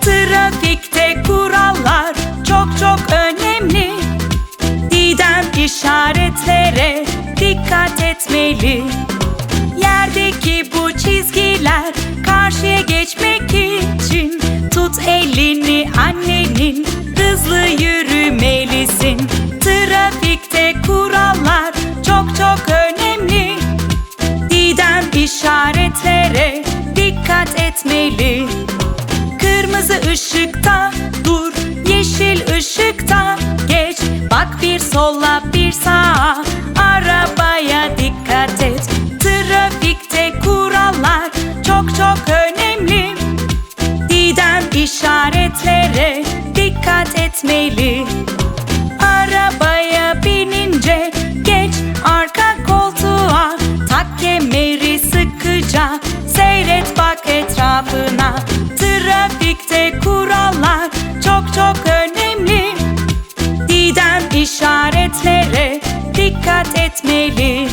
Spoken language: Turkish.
Trafikte kurallar çok çok önemli. Didem işaretlere dikkat etmeli. Yerdeki bu çizgiler karşıya geçmek için tut elini annenin hızlı yürü. İşaretlere dikkat etmeli. Kırmızı ışıkta dur, yeşil ışıkta geç. Bak bir sola bir sağa, arabaya dikkat et. Trafikte kurallar çok çok önemli. Didem işaretlere dikkat etmeli sıkıca seyret bak etrafına. Trafikte kurallar çok çok önemli. Didem işaretlere dikkat etmeli